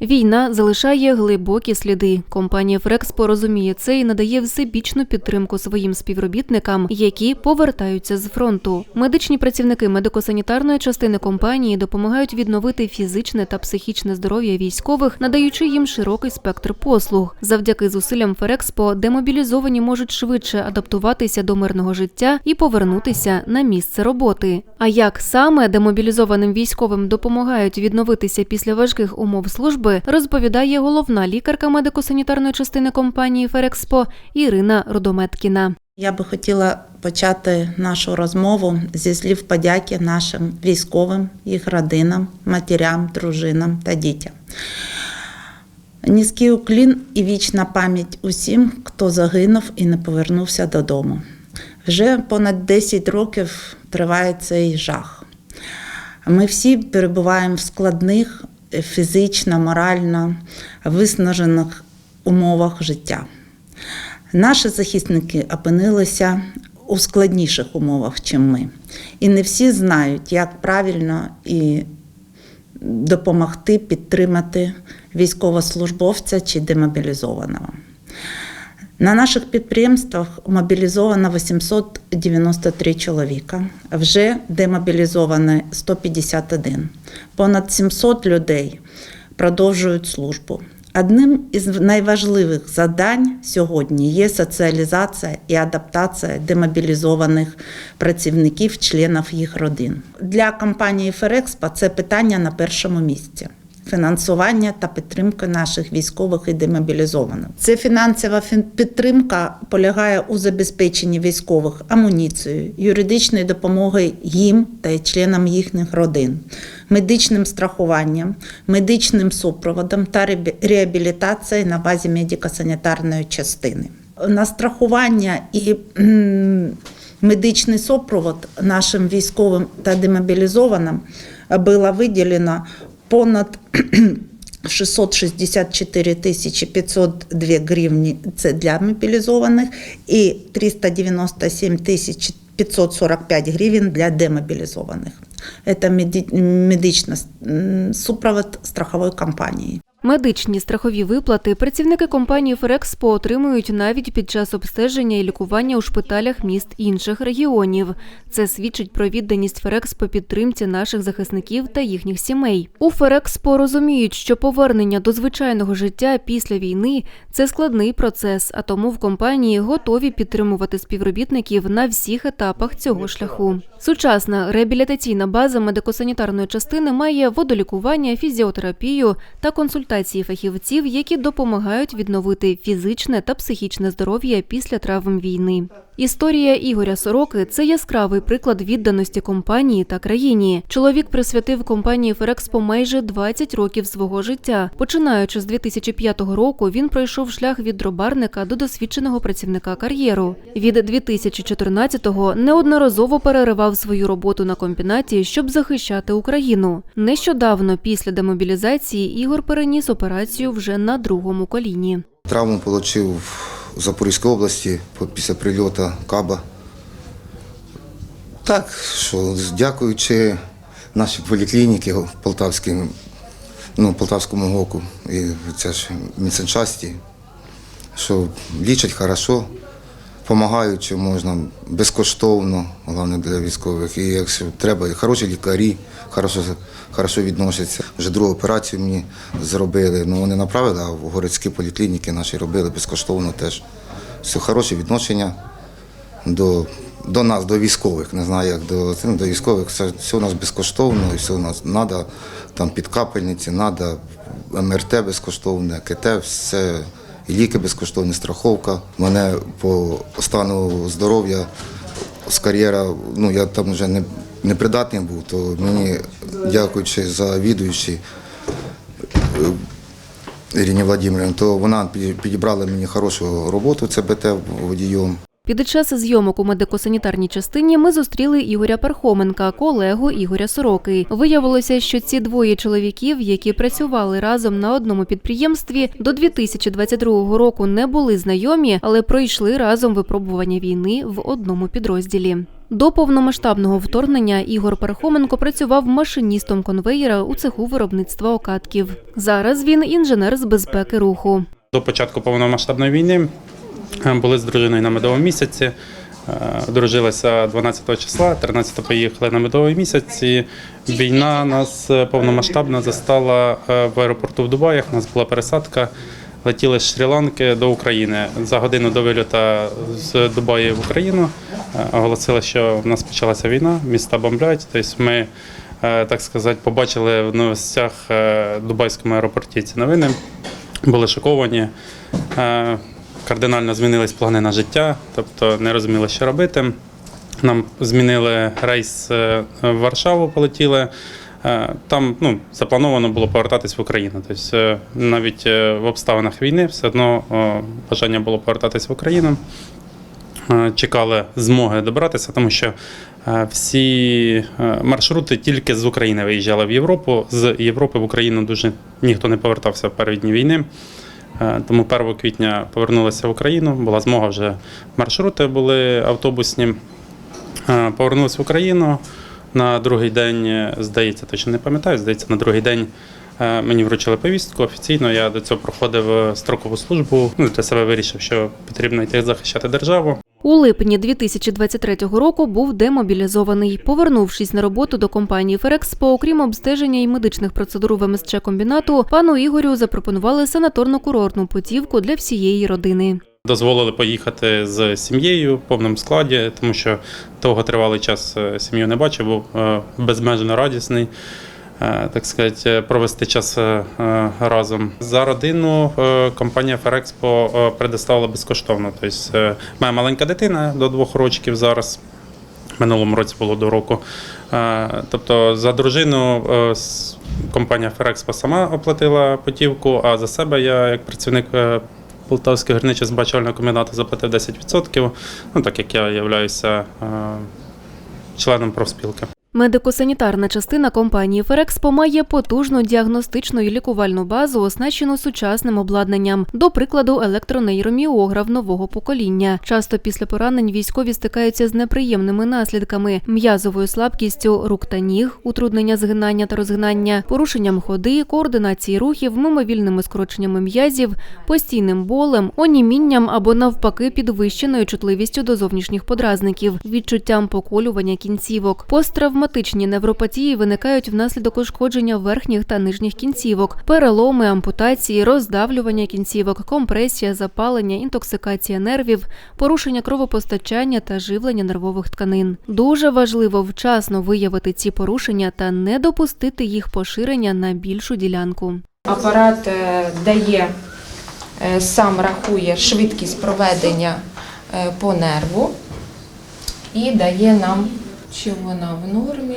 Війна залишає глибокі сліди. Компанія Фрекспо розуміє це і надає всебічну підтримку своїм співробітникам, які повертаються з фронту. Медичні працівники медико-санітарної частини компанії допомагають відновити фізичне та психічне здоров'я військових, надаючи їм широкий спектр послуг. Завдяки зусиллям Ферекспо демобілізовані можуть швидше адаптуватися до мирного життя і повернутися на місце роботи. А як саме демобілізованим військовим допомагають відновитися після важких умов служби, розповідає головна лікарка медико-санітарної частини компанії Ферекспо Ірина Рудометкіна. Я би хотіла почати нашу розмову зі слів подяки нашим військовим, їх родинам, матерям, дружинам та дітям. Низький уклін і вічна пам'ять усім, хто загинув і не повернувся додому. Вже понад 10 років триває цей жах. Ми всі перебуваємо в складних фізично, морально виснажених умовах життя. Наші захисники опинилися у складніших умовах, ніж ми. І не всі знають, як правильно і допомогти підтримати військовослужбовця чи демобілізованого. На наших підприємствах мобілізовано 893 чоловіка, вже демобілізовано 151. Понад 700 людей продовжують службу. Одним із найважливих завдань сьогодні є соціалізація і адаптація демобілізованих працівників, членів їх родин. Для компанії Ферекспо це питання на першому місці. Фінансування та підтримка наших військових і демобілізованих. Це фінансова фін- підтримка полягає у забезпеченні військових амуніцією, юридичною допомогою їм та членам їхніх родин, медичним страхуванням, медичним супроводом та реабілітацією на базі медико-санітарної частини. На страхування і медичний супровод нашим військовим та демобілізованим було виділено понад 664 тисячі 502 гривні – це для мобілізованих і 397 тисяч 545 гривень для демобілізованих. Це меди- медичний супровод страхової компанії. Медичні страхові виплати працівники компанії Ферекспо отримують навіть під час обстеження і лікування у шпиталях міст інших регіонів. Це свідчить про відданість Ферекспо підтримці наших захисників та їхніх сімей. У Ферекспо розуміють, що повернення до звичайного життя після війни це складний процес, а тому в компанії готові підтримувати співробітників на всіх етапах цього шляху. Сучасна реабілітаційна база медико-санітарної частини має водолікування, фізіотерапію та консультації фахівців, які допомагають відновити фізичне та психічне здоров'я після травм війни. Історія Ігоря Сороки це яскравий приклад відданості компанії та країні. Чоловік присвятив компанії Ферекспо майже 20 років свого життя. Починаючи з 2005 року, він пройшов шлях від дробарника до досвідченого працівника кар'єру. Від 2014-го неодноразово переривав свою роботу на комбінаті, щоб захищати Україну. Нещодавно, після демобілізації, Ігор переніс операцію вже на другому коліні. Травму отримав у Запорізькій області після прильоту Каба. Так, що дякуючи нашій поліклініці Полтавській, ну, Полтавському ГОКу і це ж медсанчасті, що лічать хорошо, допомагають, що можна безкоштовно, головне для військових. І якщо треба, і хороші лікарі, хорошо, хорошо відносяться. Вже другу операцію мені зробили. Ну, вони направили, а в городські поліклініки наші робили безкоштовно теж. Все хороше відношення до, до нас, до військових. Не знаю, як до, ну, до військових. Все, все у нас безкоштовно, і все у нас треба, там підкапельниці, треба, МРТ безкоштовне, КТ, все. І ліки безкоштовні, страховка. Мене по стану здоров'я з кар'єра, ну я там вже не, непридатний був, то мені, дякуючи завідуючій е, Ірині Владимирівні, то вона підібрала мені хорошу роботу, це БТ водієм. Під час зйомок у медико-санітарній частині ми зустріли Ігоря Пархоменка, колегу Ігоря Сороки. Виявилося, що ці двоє чоловіків, які працювали разом на одному підприємстві, до 2022 року не були знайомі, але пройшли разом випробування війни в одному підрозділі. До повномасштабного вторгнення Ігор Пархоменко працював машиністом конвеєра у цеху виробництва окатків. Зараз він інженер з безпеки руху. До початку повномасштабної війни е, були з дружиною на медовому місяці. Е, Дружилися 12 числа, 13 поїхали на медовий місяць. І війна нас е, повномасштабно застала в аеропорту в Дубаях. У нас була пересадка. Летіли з Шрі-Ланки до України. За годину до вильоту з Дубаї в Україну оголосили, що в нас почалася війна, міста бомблять. Тобто ми, е, так сказати, побачили в новостях е, в Дубайському аеропорті ці новини були шоковані. Е, Кардинально змінились плани на життя, тобто не розуміли, що робити. Нам змінили рейс в Варшаву, полетіли. Там ну, заплановано було повертатись в Україну. Тобто навіть в обставинах війни все одно бажання було повертатись в Україну. Е, Чекали змоги добратися, тому що е, всі е, маршрути тільки з України виїжджали в Європу. З Європи в Україну дуже ніхто не повертався в перші дні війни. Тому 1 квітня повернулися в Україну. Була змога вже маршрути були автобусні. Повернулися в Україну. На другий день, здається, точно не пам'ятаю, здається, на другий день мені вручили повістку офіційно. Я до цього проходив е, строкову службу. Ну, для себе вирішив, що потрібно йти захищати державу. У липні 2023 року був демобілізований. Повернувшись на роботу до компанії Ферекспо, окрім обстеження і медичних процедур в МСЧ комбінату, пану Ігорю запропонували санаторно-курортну путівку для всієї родини. Дозволили поїхати з сім'єю в повному складі, тому що довго тривалий час е, сім'ю не бачив, був е, безмежно радісний. Е, Так сказати, провести час е, е, разом за родину. е, Компанія Ферекспо е, предоставила безкоштовно. Тобто, е, моя маленька дитина до двох років зараз. Минулому році було до року. Е, Тобто за дружину е, компанія Ферекспо сама оплатила путівку, а за себе я, як працівник е, Полтавського гірничо-збачувального комбінату, заплатив 10%, ну так як я являюся е, членом профспілки. Медико-санітарна частина компанії Ферекспо має потужну діагностичну і лікувальну базу, оснащену сучасним обладнанням. До прикладу, електронейроміограф нового покоління. Часто після поранень військові стикаються з неприємними наслідками: м'язовою слабкістю рук та ніг, утруднення згинання та розгинання, порушенням ходи, координації рухів, мимовільними скороченнями м'язів, постійним болем, онімінням або навпаки підвищеною чутливістю до зовнішніх подразників, відчуттям поколювання кінцівок. Посттравматичні невропатії виникають внаслідок ушкодження верхніх та нижніх кінцівок, переломи, ампутації, роздавлювання кінцівок, компресія, запалення, інтоксикація нервів, порушення кровопостачання та живлення нервових тканин. Дуже важливо вчасно виявити ці порушення та не допустити їх поширення на більшу ділянку. Апарат е, дає, е, сам рахує швидкість проведення е, по нерву і дає нам, чи вона в нормі,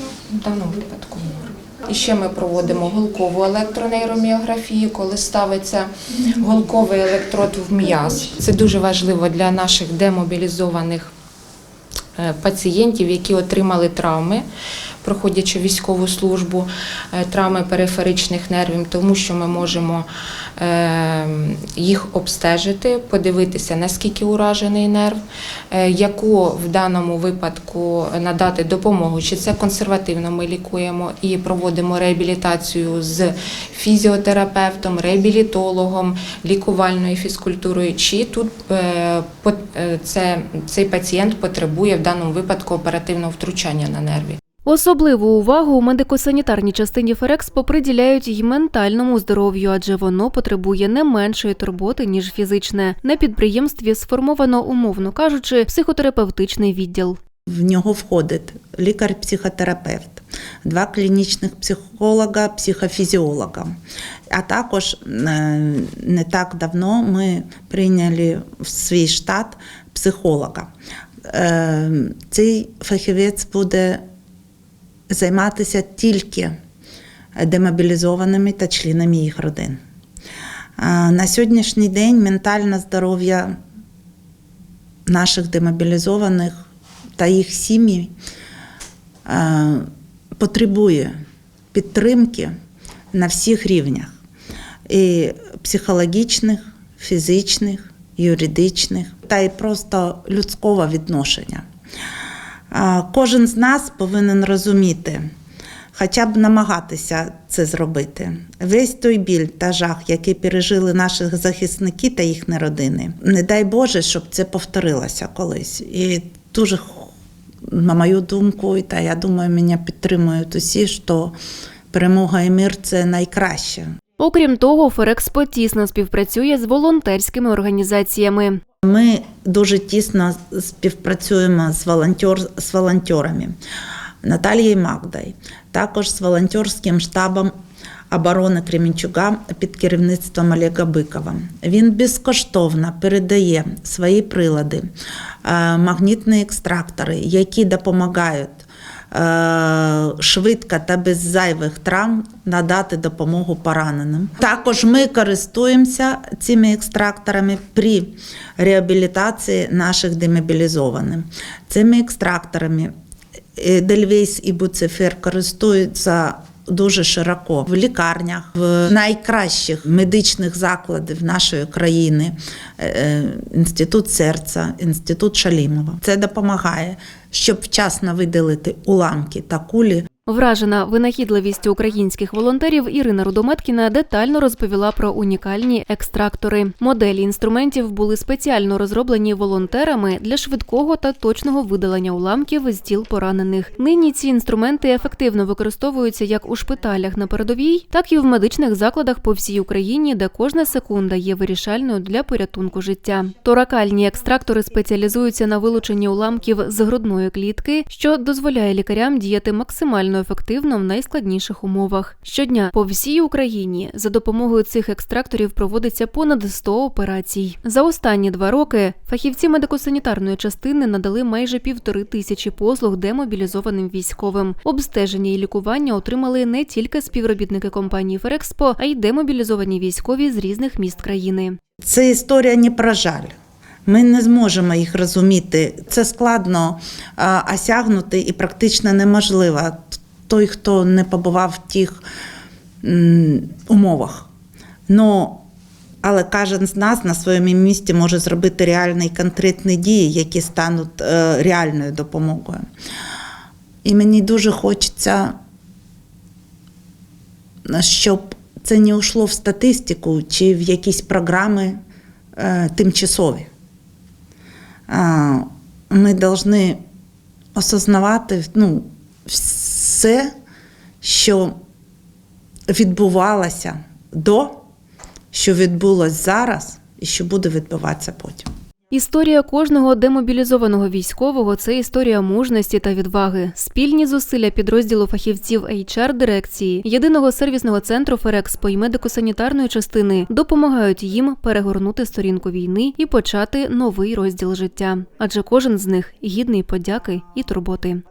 ну, в даному випадку в нормі. І ще ми проводимо голкову електронейроміографію, коли ставиться голковий електрод в м'яз. Це дуже важливо для наших демобілізованих е, пацієнтів, які отримали травми, проходячи військову службу, е, травми периферичних нервів, тому що ми можемо їх обстежити, подивитися, наскільки уражений нерв, е, яку в даному випадку надати допомогу, чи це консервативно ми лікуємо і проводимо реабілітацію з фізіотерапевтом, реабілітологом, лікувальною фізкультурою, чи тут е, е, це, цей пацієнт потребує в даному випадку оперативного втручання на нерві. Особливу увагу у медико-санітарній частині Ферекспо приділяють й ментальному здоров'ю, адже воно потребує не меншої турботи ніж фізичне. На підприємстві сформовано, умовно кажучи, психотерапевтичний відділ. В нього входить лікар-психотерапевт, два клінічних психолога, психофізіолога. А також е, не так давно ми прийняли в свій штат психолога. Е, Цей фахівець буде займатися тільки демобілізованими та членами їх родин. На сьогоднішній день ментальне здоров'я наших демобілізованих та їх сім'ї потребує підтримки на всіх рівнях: і психологічних, фізичних, юридичних та й просто людського відношення. Кожен з нас повинен розуміти, хоча б намагатися це зробити. Весь той біль та жах, який пережили наші захисники та їхні родини. Не дай Боже, щоб це повторилося колись. І дуже, на мою думку, та я думаю, мене підтримують усі, що перемога і мир це найкраще. Окрім того, Ферекспо тісно співпрацює з волонтерськими організаціями. Ми дуже тісно співпрацюємо з, волонтер, з волонтерами Наталією Магдой, також з волонтерським штабом оборони Кременчуга під керівництвом Олега Бикова. Він безкоштовно передає свої прилади, е, магнітні екстрактори, які допомагають швидко та без зайвих травм надати допомогу пораненим. Також ми користуємося цими екстракторами при реабілітації наших демобілізованих. Цими екстракторами е, Дельвейс і Буцефер користуються дуже широко в лікарнях, в найкращих медичних закладів нашої країни, е, е, інститут серця, інститут Шалімова. Це допомагає, щоб вчасно видалити уламки та кулі Вражена винахідливістю українських волонтерів Ірина Рудометкіна детально розповіла про унікальні екстрактори. Моделі інструментів були спеціально розроблені волонтерами для швидкого та точного видалення уламків з тіл поранених. Нині ці інструменти ефективно використовуються як у шпиталях на передовій, так і в медичних закладах по всій Україні, де кожна секунда є вирішальною для порятунку життя. Торакальні екстрактори спеціалізуються на вилученні уламків з грудної клітки, що дозволяє лікарям діяти максимально ефективно в найскладніших умовах. Щодня по всій Україні за допомогою цих екстракторів проводиться понад 100 операцій. За останні два роки фахівці медико-санітарної частини надали майже півтори тисячі послуг демобілізованим військовим. Обстеження і лікування отримали не тільки співробітники компанії Ферекспо, а й демобілізовані військові з різних міст країни. Це історія не про жаль. Ми не зможемо їх розуміти. Це складно осягнути і практично неможливо. Той, хто не побував в тих умовах. Но, але кожен з нас на своєму місці може зробити реальні конкретні дії, які стануть е, реальною допомогою. І мені дуже хочеться щоб це не йшло в статистику чи в якісь програми е, тимчасові. Ми повинні осознавати ну, все, що відбувалося до, що відбулося зараз і що буде відбуватися потім. Історія кожного демобілізованого військового це історія мужності та відваги. Спільні зусилля підрозділу фахівців HR дирекції, єдиного сервісного центру Ферекспо і медико-санітарної частини допомагають їм перегорнути сторінку війни і почати новий розділ життя. Адже кожен з них гідний подяки і турботи.